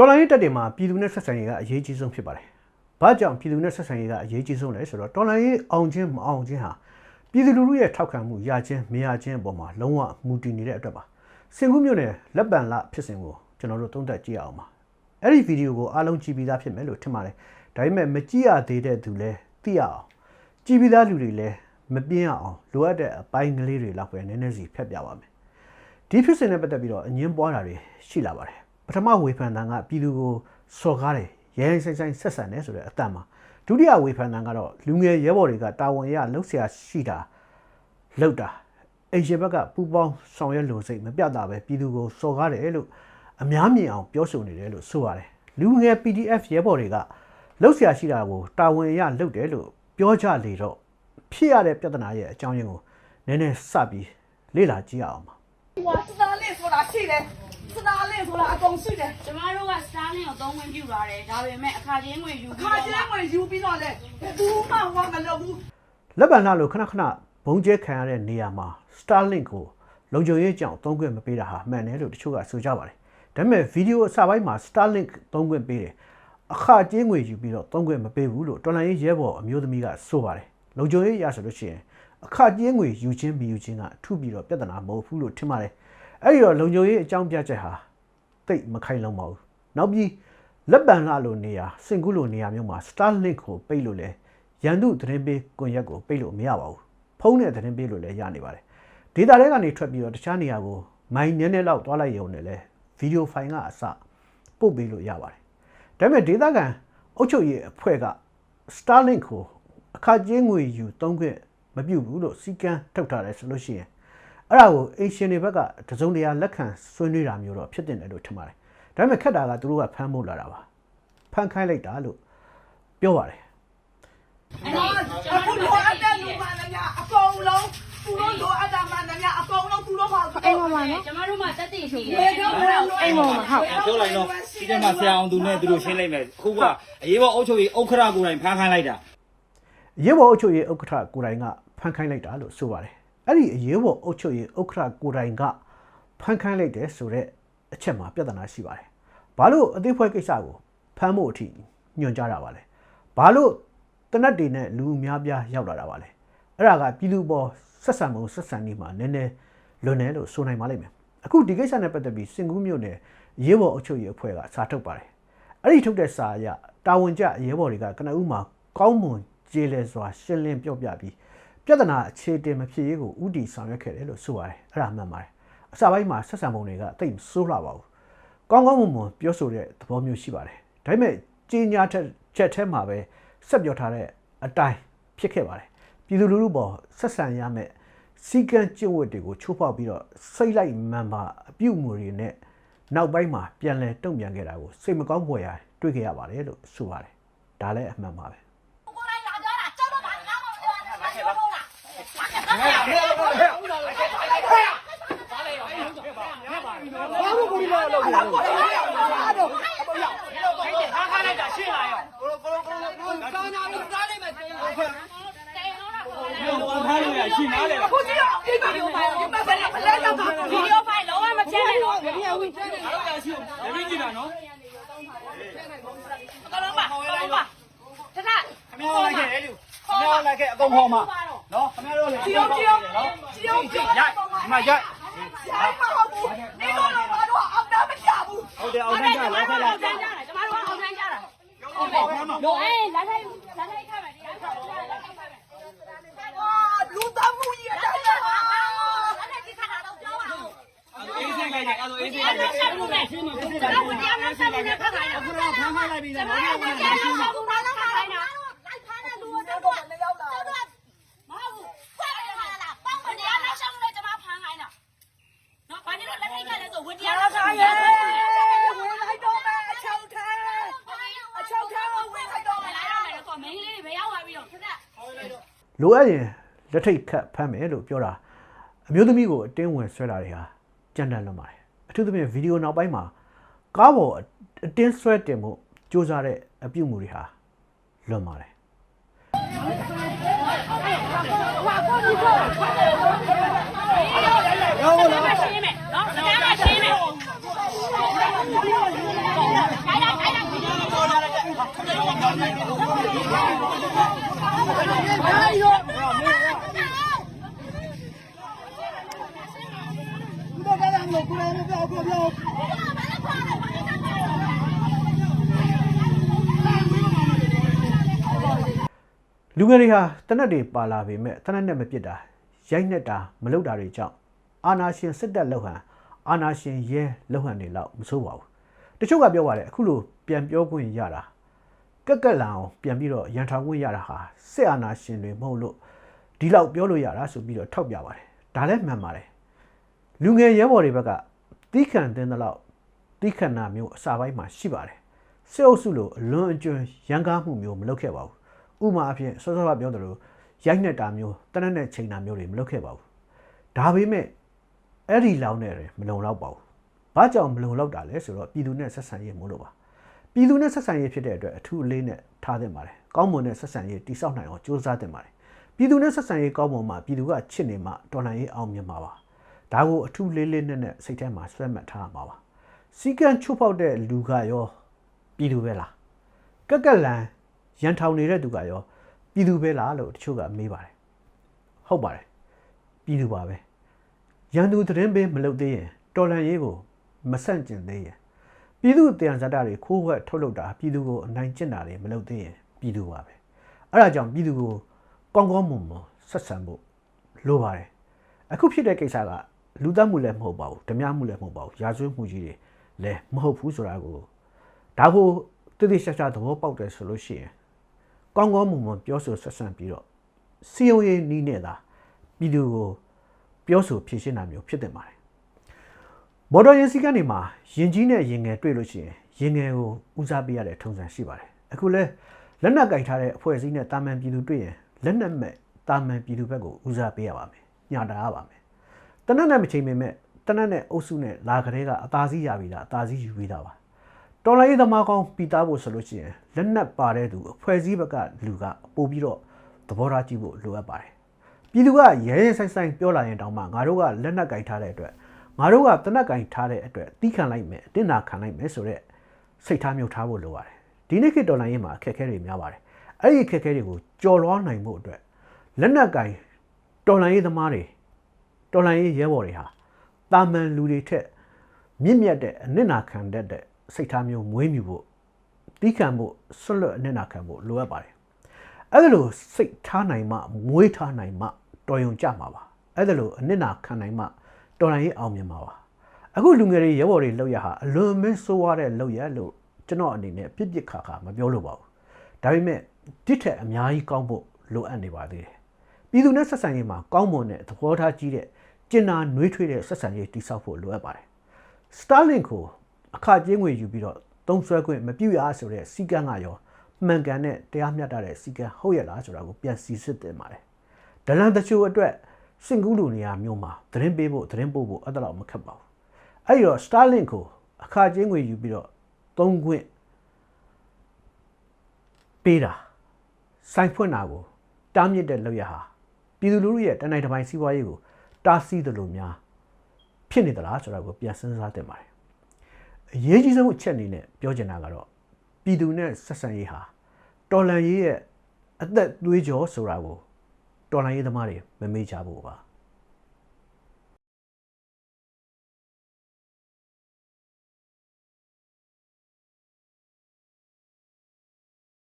တော်လိုင်းရေးတက်တွေမှာပြည်သူနဲ့ဆက်ဆံရေးကအရေးကြီးဆုံးဖြစ်ပါတယ်။ဘာကြောင့်ပြည်သူနဲ့ဆက်ဆံရေးကအရေးကြီးဆုံးလဲဆိုတော့တော်လိုင်းရေးအောင်ခြင်းမအောင်ခြင်းဟာပြည်သူလူထုရဲ့ထောက်ခံမှုရခြင်းမရခြင်းအပေါ်မှာလုံးဝမူတည်နေတဲ့အတွက်ပါ။စင်ကူးမျိုးနဲ့လက်ပံလဖြစ်စဉ်ကိုကျွန်တော်တို့သုံးသပ်ကြည့်အောင်ပါ။အဲ့ဒီဗီဒီယိုကိုအားလုံးကြည့်ပြီးသားဖြစ်မယ်လို့ထင်ပါတယ်။ဒါပေမဲ့မကြည့်ရသေးတဲ့သူလည်းသိရအောင်ကြည့်ပြီးသားလူတွေလည်းမပြင်းအောင်လိုအပ်တဲ့အပိုင်းကလေးတွေလောက်ပဲနည်းနည်းစီဖြတ်ပြပါမယ်။ဒီဖြစ်စဉ်နဲ့ပတ်သက်ပြီးတော့အငင်းပွားတာတွေရှိလာပါတယ် ပထမဝေဖန်တန်ကပြည်သူကိုစော်ကားတယ်ရဲရဲဆိုင်ဆိုင်ဆက်ဆံတယ်ဆိုတဲ့အတန်မှာဒုတိယဝေဖန်တန်ကတော့လူငယ်ရဲဘော်တွေကတာဝန်ရလှုပ်ရှားရှိတာလှုပ်တာအိမ်ရှင်ဘက်ကပူပေါင်းဆောင်ရွက်လို့စိတ်မပြတာပဲပြည်သူကိုစော်ကားတယ်လို့အများမြင်အောင်ပြောဆိုနေတယ်လို့ဆိုရတယ်လူငယ် PDF ရဲဘော်တွေကလှုပ်ရှားရှိတာကိုတာဝန်ရလှုပ်တယ်လို့ပြောကြလေတော့ဖြစ်ရတဲ့ပြဿနာရဲ့အကြောင်းရင်းကိုနည်းနည်းစပြီးလေ့လာကြည့်ရအောင်ပါ။ဟိုကစစလေးဆိုတာရှိတယ် စတားလင်းဆိုတာအကုန်ရှိတယ်ကျမတို့က starling ကိုသုံးခွင့်ပြုပါတယ်ဒါပေမဲ့အခါချင်းငွေယူပြီးခါတော့ကျဲငွေယူပြီးတော့လေဘယ်သူမှဝါမလုပ်ဘူးလက်ဗန်လာလိုခဏခဏဘုံကျဲခံရတဲ့နေရာမှာ Starlink ကိုလုံခြုံရေးကြောင့်သုံးခွင့်မပေးတာဟာမှန်တယ်လို့တချို့ကဆိုကြပါတယ်ဒါပေမဲ့ဗီဒီယိုအစပိုင်းမှာ Starlink သုံးခွင့်ပေးတယ်အခကျင်းငွေယူပြီးတော့သုံးခွင့်မပေးဘူးလို့တော်လိုင်းရေးရဲဘော်အမျိုးသမီးကဆိုပါတယ်လုံခြုံရေးရဆိုလို့ရှိရင်အခကျင်းငွေယူခြင်းမယူခြင်းကအထူးပြီးတော့ပြဿနာမဟုတ်ဘူးလို့ထင်ပါတယ် အဲ့ဒီတော့လုံခြုံရေးအကြောင်းပြချက်ဟာတိတ်မခိုင်လုံပါဘူး။နောက်ပြီးလက်ပံလှလို့နေရာစင်ကူးလို့နေရာမျိုးမှာ Starlink ကိုပိတ်လို့လဲရန်သူသတင်းပေးကွန်ရက်ကိုပိတ်လို့မရပါဘူးဖုန်းနဲ့သတင်းပေးလို့လည်းရနေပါတယ်ဒေတာတွေကနေထွက်ပြီးတော့တခြားနေရာကိုမိုင်နည်းနည်းလောက်သွားလိုက်ရုံနဲ့လဲဗီဒီယိုဖိုင်ကအစပို့ပေးလို့ရပါတယ်ဒါပေမဲ့ဒေတာကန်အုပ်ချုပ်ရေးအဖွဲ့က Starlink ကိုအခကျင်းငွေယူသုံးခွင့်မပြုဘူးလို့စီကံထုတ်ထားတယ်ဆိုလို့ရှိရင် အဲ့ဒါကိုအင်ရှင်တွေဘက်ကတစုံတရာလက်ခံဆွေးနွေးတာမျိုးတော့ဖြစ်တင်တယ်လို့ထင်ပါတယ်ဒါပေမဲ့ခက်တာကသူတို့ကဖမ်းဖို့လာတာပါဖမ်းခိုင်းလိုက်တာလို့ပြောပါတယ်အခုလိုအပ်တဲ့လူပါလားညာအကုန်လုံးသူတို့လိုအပ်တာမှန်တယ်ညာအကုန်လုံးသူတို့ပါအိမ်မမှာနော်ကျမတို့မှတက်တည်ရှိတယ်အိမ်မမှာဟုတ်ပြောလိုက်တော့ဒီထဲမှာဆရာအောင်သူနဲ့သူတို့ရှင်းလိုက်မယ်အခုကအရေးပေါ်အုပ်ချုပ်ရေးဥက္ခရာကိုယ်တိုင်ဖမ်းခိုင်းလိုက်တာရေဘောအုပ်ချုပ်ရေးဥက္ကဋ္ဌကိုယ်တိုင်ကဖန်ခိုင်းလိုက်တာလို့ဆိုပါတယ် အဲ့ဒီအရေးပေါ်အုပ်ချုပ်ရေးဥက္ကဋ္ဌကိုယ်တိုင်ကဖန်ခိုင်းလိုက်တယ်ဆိုတဲ့အချက်မှာပြဿနာရှိပါတယ်ဘာလို့အသေးဖွဲကိစ္စကိုဖမ်းဖို့အထိညွှန်ကြားတာပါလဲဘာလို့တနတ်တွေနဲ့လူအများပြားရောက်လာတာပါလဲအဲ့ဒါကပြည်သူပေါ်ဆက်ဆံမှုဆက်ဆံနေမှာနည်းနည်းလွန်တယ်လို့ဆိုနိုင်ပါလိမ့်မယ်အခုဒီကိစ္စနဲ့ပတ်သက်ပြီးစင်ကူးမြို့နယ်ရေးပေါ်အုပ်ချုပ်ရေးအဖွဲ့ကစာထုတ်ပါတယ်အဲ့ဒီထုတ်တဲ့စာအရတာဝန်ကျရဲဘော်တွေကကနဦးမှာကောင်းမွန်ကျေးလဲစွာရှင်းလင်းပြောပြပြီး ပြဿနာအခြေတင်မဖြစ်ရေးကိုဥတီဆောင်ရွက်ခဲ့တယ်လို့ဆိုပါတယ်အဲ့ဒါမှန်ပါတယ်အစပိုင်းမှာဆက်ဆံပုံတွေကတိတ်မဆိုးလှပါဘူးကောင်းကောင်းမွန်မွန်ပြောဆိုတဲ့သဘောမျိုးရှိပါတယ်ဒါပေမဲ့ကြီးညာချက်ချက်ထဲမှာပဲဆက်ပြောထားတဲ့အတိုင်းဖြစ်ခဲ့ပါတယ်ပြည်သူလူထုပေါ်ဆက်ဆံရမယ့်စီကံကျင့်ဝတ်တွေကိုချိုးဖောက်ပြီးတော့စိတ်လိုက်မှန်ပါအပြုတ်မှုတွေနဲ့နောက်ပိုင်းမှာပြန်လဲတုံ့ပြန်ခဲ့တာကိုစိတ်မကောင်းဖွယ်ရာတွေ့ခဲ့ရပါတယ်လို့ဆိုပါတယ်ဒါလည်းအမှန်ပါပဲ ရှင်နားလေ။အခုကြည့်ရအောင်ဒီဗီဒီယိုဖိုင်ကိုပတ်ပတ်နဲ့ဖလဲတော့ပါဗီဒီယိုဖိုင်လုံးဝမချဲနဲ့တော့။ဒီအဝင်းချဲနဲ့။ဟုတ်ကဲ့ရှင်။ဒီကြည့်တာနော်။အကောင်လုံးပါ။အကောင်လုံးပါ။တထ။ခမောင်းလိုက်ခဲ့လေလူ။ခမောင်းလိုက်ခဲ့အကုန်ဟောမှာ။နော်ခမောင်းလို့လေ။ကြည့်အောင်ကြည့်အောင်။ကြည့်အောင်ကြည့်အောင်။ဒီမှာရိုက်။ရိုက်မှာဟုတ်ဘူး။ဒီကောင်လုံးကတော့အောင်တာမချဘူး။ဟုတ်တယ်အောင်တာချလိုက်ခဲ့လား။ကျမတို့ကအောင်တာချတာ။ဟုတ်တယ်။တော့အဲလာလိုက် သားမှုကြီးအဲ့ဒါအဲ့ဒါကြီးခါတာတော့ပြောပါဦးအေးစိတ်လိုက်တယ်အဲ့လိုအေးစိတ်လိုက်တယ်ကျွန်တော်တရားနဲ့ဆက်လို့လည်းဖတ်ပါရအခုတော့ဖမ်းဖမ်းလိုက်ပြီလားဘာလို့လဲကျွန်တော်ကဘာလို့ဖမ်းလိုက်တာလိုက်ဖမ်းတဲ့လူကတော့လည်းရောက်လာတယ်မဟုတ်ဘူးခွဲရတာလားပေါ့မတရားနဲ့ဆက်လို့လည်းကျွန်မဖမ်းခိုင်းတာနော်ဘာလို့လက်ထိတ်ခတ်လဲဆိုဝတရားနဲ့ဆက်လို့ဝင်လိုက်တော့မယ်အချောက်ထဲအချောက်ထဲဝင်လိုက်တော့မယ်လားတော့မင်းကလေးတွေပဲရောက်လာပြီးတော့ခက်ခက်လိုအပ်ရင် လက်ထိတ်ခတ်ဖမ်းမယ်လို့ပြောတာအမျိုးသမီးကိုအတင်းဝင်ဆွဲတာတွေဟာကြမ်းတမ်းလွန်ပါတယ်အထူးသဖြင့်ဗီဒီယိုနောက်ပိုင်းမှာကားပေါ်အတင်းဆွဲတင်မှုစူးစမ်းတဲ့အပြုအမူတွေဟာလွန်ပါတယ် လာရှင်းမယ်နော်တရားမရှင်းမယ်လူငယ်တွေဟာတနက်တွေပါလာပေမဲ့တနက်နဲ့မပြစ်တာရိုက်နှက်တာမလုပ်တာတွေကြောင့်အာနာရှင်စစ်တပ်လောက်ဟန်အာနာရှင်ရဲလောက်ဟန်တွေလောက်မဆိုးပါဘူးတချို့ကပြောပါတယ်အခုလိုပြန်ပြောခွင့်ရတာကက်ကက်လန်အောင်ပြန်ပြီးတော့ရန်ထောင်ခွင့်ရတာဟာစစ်အာနာရှင်တွေမဟုတ်လို့ဒီလောက်ပြောလို့ရတာဆိုပြီးတော့ထောက်ပြပါတယ်ဒါလည်းမှန်ပါတယ်လူငယ်ရဲဘော်တွေဘက်ကတီးခံတဲ့လောက်တီးခံတာမျိုးအစာပိုင်းမှာရှိပါတယ်စစ်အုပ်စုလိုအလွန်အကျွံရန်ကားမှုမျိုးမလုပ်ခဲ့ပါဘူး ဥပမာအဖြစ်စောစောကပြောသလိုရိုက်နေတာမျိုးတနက်နဲ့ချိန်တာမျိုးတွေမလုပ်ခဲ့ပါဘူးဒါပေမဲ့အဲ့ဒီလောင်းနဲ့မလုံလောက်ပါဘူးဘာကြောင့်မလုံလောက်တာလဲဆိုတော့ပြည်သူနဲ့ဆက်ဆံရေးမို့လို့ပါပြည်သူနဲ့ဆက်ဆံရေးဖြစ်တဲ့အတွက်အထူးအလေးနဲ့ထားသင့်ပါတယ်ကောင်းမွန်တဲ့ဆက်ဆံရေးတိစောက်နိုင်အောင်ကြိုးစားသင့်ပါတယ်ပြည်သူနဲ့ဆက်ဆံရေးကောင်းမွန်မှပြည်သူကချစ်နေမှတော်လှန်ရေးအောင်မြင်မှာပါဒါကိုအထူးလေးလေးနဲ့နဲ့စိတ်ထဲမှာဆွဲမှတ်ထားရမှာပါစီကံချိုးဖောက်တဲ့လူကရောပြည်သူပဲလားကက်ကက်လန် ရန်ထောင်နေတဲ့သူကရောပြည်သူပဲလားလို့တချို့ကမေးပါတယ်ဟုတ်ပါတယ်ပြည်သူပါပဲရန်သူသတင်းပေးမလုပ်သေးရင်တော်လန်ရေးကိုမဆန့်ကျင်သေးရင်ပြည်သူတယံဇာတာတွေခိုးဝှက်ထုတ်လုပ်တာပြည်သူကိုအနိုင်ကျင့်တာတွေမလုပ်သေးရင်ပြည်သူပါပဲအဲ့ဒါကြောင့်ပြည်သူကိုကောင်းကောင်းမွန်မွန်ဆက်ဆံဖို့လိုပါတယ်အခုဖြစ်တဲ့ကိစ္စကလူသတ်မှုလည်းမဟုတ်ပါဘူးဓမြမှုလည်းမဟုတ်ပါဘူးရာဇဝတ်မှုကြီးတွေလည်းမဟုတ်ဘူးဆိုတာကိုဒါကိုတည်တည်ရှာရှာသဘောပေါက်တယ်ဆိုလို့ရှိရင် ကောင်းကောင်းမွန်မွန်ပြောဆိုဆက်ဆံပြီးတော့စီယုံရေးနီးနေတာပြည်သူကိုပြောဆိုဖြည့်ရှင်းတာမျိုးဖြစ်တင်ပါတယ်မော်တော်ယာဉ်စီကနေမှာယင်ကြီးနဲ့ရင်ငယ်တွေ့လို့ရှိရင်ရင်ငယ်ကိုဦးစားပေးရတဲ့ထုံစံရှိပါတယ်အခုလဲလက်နက်ကင်ထားတဲ့အဖွဲ့အစည်းနဲ့တာမန်ပြည်သူတွေ့ရင်လက်နက်မဲ့တာမန်ပြည်သူဘက်ကိုဦးစားပေးရပါမယ်ညှာတာရပါမယ်တနက်နဲ့မချိန်ပေမဲ့တနက်နဲ့အုပ်စုနဲ့လာကလေးကအသားစီးရပြီလားအသားစီးယူပြီးသားပါ တော်လိုင်းသမားကောင်းပီတာဖို့ဆိုလို့ရှိရင်လက်နက်ပါတဲ့သူအဖွဲ့အစည်းဘက်ကလူကပို့ပြီးတော့သဘောထားကြည့်ဖို့လိုအပ်ပါတယ်ပြည်သူကရဲရဲဆိုင်ဆိုင်ပြောလာရင်တောင်မှငါတို့ကလက်နက်ကင်ထားတဲ့အတွက်ငါတို့ကတနက်ကင်ထားတဲ့အတွက်တီးခံလိုက်မယ်အတင်းနာခံလိုက်မယ်ဆိုတော့စိတ်ထားမြုပ်ထားဖို့လိုပါတယ်ဒီနေ့ခေတ်တော်လိုင်းရင်မှာအခက်အခဲတွေများပါတယ်အဲ့ဒီအခက်အခဲတွေကိုကြော်လွှားနိုင်ဖို့အတွက်လက်နက်ကင်တော်လိုင်းရေးသမားတွေတော်လိုင်းရေးရဲဘော်တွေဟာတာမန်လူတွေထက်မြင့်မြတ်တဲ့အနစ်နာခံတတ်တဲ့ စိတ်ထားမျိုးမွေးမြူဖို့တီးခံဖို့ဆွတ်လွတ်အနစ်နာခံဖို့လိုအပ်ပါတယ်အဲ့ဒါလိုစိတ်ထားနိုင်မှမွေးထားနိုင်မှတော်ရုံကြမှာပါအဲ့ဒါလိုအနစ်နာခံနိုင်မှတော်နိုင်ရေးအောင်မြင်မှာပါအခုလူငယ်တွေရဲဘော်တွေလောက်ရဟာအလွန်မင်းဆိုးရတဲ့လောက်ရလို့ကျွန်တော်အနေနဲ့ပြစ်ပြစ်ခါခါမပြောလို့ပါဘူးဒါပေမဲ့တစ်ထက်အများကြီးကောင်းဖို့လိုအပ်နေပါသေးတယ်ပြည်သူနဲ့ဆက်ဆံရေးမှာကောင်းမွန်တဲ့သဘောထားကြီးတဲ့ကျင်နာနှွေးထွေးတဲ့ဆက်ဆံရေးတိစောက်ဖို့လိုအပ်ပါတယ် Starlink ကို အခကြေးငွေယူပြီးတော့သုံးစွဲခွင့်မပြုရဆိုတဲ့စီကံကရောမှန်ကန်တဲ့တရားမျှတတဲ့စီကံဟုတ်ရလားဆိုတာကိုပြန်စီစစ်တင်ပါတယ်။ဒလန်တချို့အတွက်စင်ကူးလူနေရာမျိုးမှာသတင်းပေးဖို့သတင်းပို့ဖို့အဲ့ဒါတော့မခက်ပါဘူး။အဲ့ဒီတော့ Starlink ကိုအခကြေးငွေယူပြီးတော့သုံးခွင့်ပေးတာစိုင်ဖွင့်တာကိုတားမြစ်တဲ့လောက်ရဟာပြည်သူလူထုရဲ့တနိုင်တစ်ပိုင်းစီးပွားရေးကိုတားဆီးတယ်လို့များဖြစ်နေသလားဆိုတာကိုပြန်စဉ်းစားတင်ပါတယ် အရေးကြီးဆုံးအချက်အနေနဲ့ပြောချင်တာကတော့ပြည်သူနဲ့ဆက်ဆံရေးဟာတော်လန်ရေးရဲ့အသက်သွေးကြောဆိုတာကိုတော်လန်ရေးသမားတွေမမေ့ကြဘူးပါ